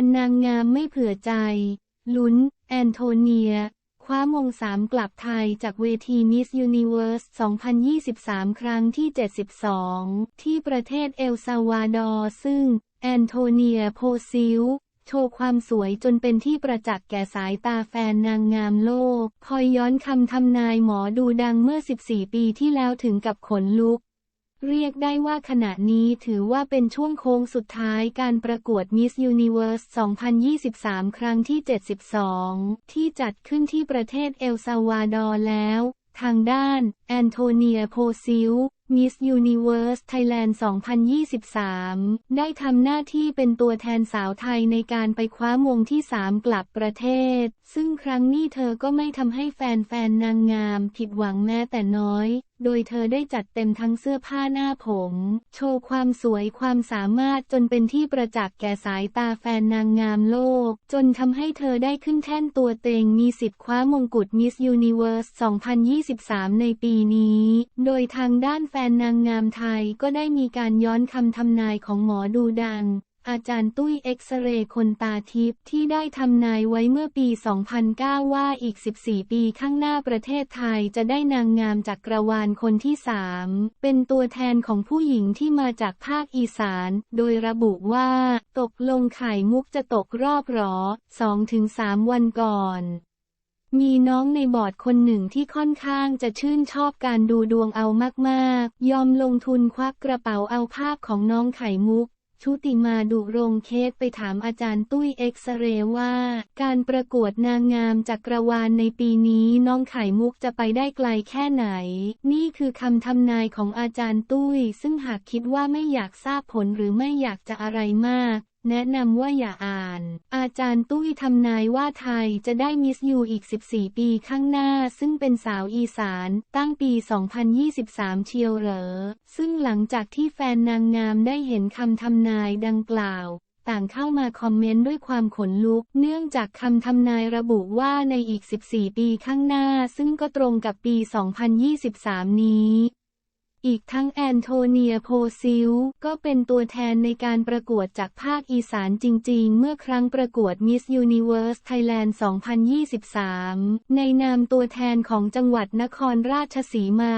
นนางงามไม่เผื่อใจ ลุ้น แอนโทเนีย คว้ามงสามกลับไทยจากเวทีมิสยูนิเวิร์ส 2023 ครั้งที่ 72 ที่ประเทศเอลซาวาดอร์ซึ่ง แอนโทเนียโพซิลโชว์ความสวยจนเป็นที่ประจักษ์แก่สายตาแฟนนางงามโลก คอยย้อนคำทำนายหมอดูดังเมื่อ 14 ปีที่แล้วถึงกับขนลุก เรียกได้ว่าขณะนี้ถือว่าเป็นช่วงโค้งสุดท้ายการประกวด Miss Universe 2023 ครั้งที่ 72 ที่จัดขึ้นที่ประเทศเอลซาวาดอร์แล้ว ทางด้าน แอนโทเนียโพซิล Miss Universe Thailand 2023 ได้ทำหน้าที่เป็นตัวแทนสาวไทยในการไปคว้ามงที่ 3 กลับประเทศ ซึ่งครั้งนี้เธอก็ไม่ทำให้แฟนๆนางงามผิดหวังแม้แต่น้อยโดยเธอได้จัดเต็มทั้งเสื้อผ้าหน้าผม โชว์ความสวยความสามารถจนเป็นที่ประจักษ์แก่สายตาแฟนนางงามโลก จนทำให้เธอได้ขึ้นแท่นตัวเต็งมีสิทธิ์คว้ามงกุฎ Miss Universe 2023 ในปีนี้ โดยทางด้านแฟนนางงามไทยก็ได้มีการย้อนคำทำนายของหมอดูดัง อาจารย์ตุ้ยเอ็กซเรย์คนตาทิพย์ที่ได้ทำนายไว้เมื่อปี 2009 ว่าอีก 14 ปีข้างหน้าประเทศไทยจะได้นางงามจากกรวาลคนที่3เป็นตัวแทนของผู้หญิงที่มาจากภาคอีสาน โดยระบุว่า ตกลงไข่มุกจะตกรอบหรอ 2-3 วันก่อนมีน้องในบอร์ดคนหนึ่งที่ค่อนข้างจะชื่นชอบการดูดวงเอามากๆ ยอมลงทุนควักกระเป๋าเอาภาพของน้องไข่มุก ชุติมาดุรงเคสไปถามอาจารย์ตุ้ยเอ็กซเรย์ว่า การประกวดนางงามจากกรวาลในปีนี้น้องไข่มุกจะไปได้ไกลแค่ไหน นี่คือคำทำนายของอาจารย์ตุ้ย ซึ่งหากคิดว่าไม่อยากทราบผลหรือไม่อยากจะอะไรมาก แนะนำว่าอย่าอ่าน อาจารย์ตุ้ยทำนายว่าไทยจะได้มิสยูอีก 14 ปีข้างหน้า ซึ่งเป็นสาวอีสาน ตั้งปี 2023 เชียวเหรอ ซึ่งหลังจากที่แฟนนางงามได้เห็นคำทำนายดังกล่าวต่างเข้ามาคอมเมนต์ด้วยความขนลุก เนื่องจากคำทำนายระบุว่าในอีก 14 ปีข้างหน้า ซึ่งก็ตรงกับปี 2023 นี้ อีกทั้งแอนโทเนียโพซิลก็เป็นตัวแทนในการประกวดจากภาคอีสานจริง ๆ เมื่อครั้งประกวด Miss Universe Thailand 2023 ในนามตัวแทนของจังหวัดนครราชสีมา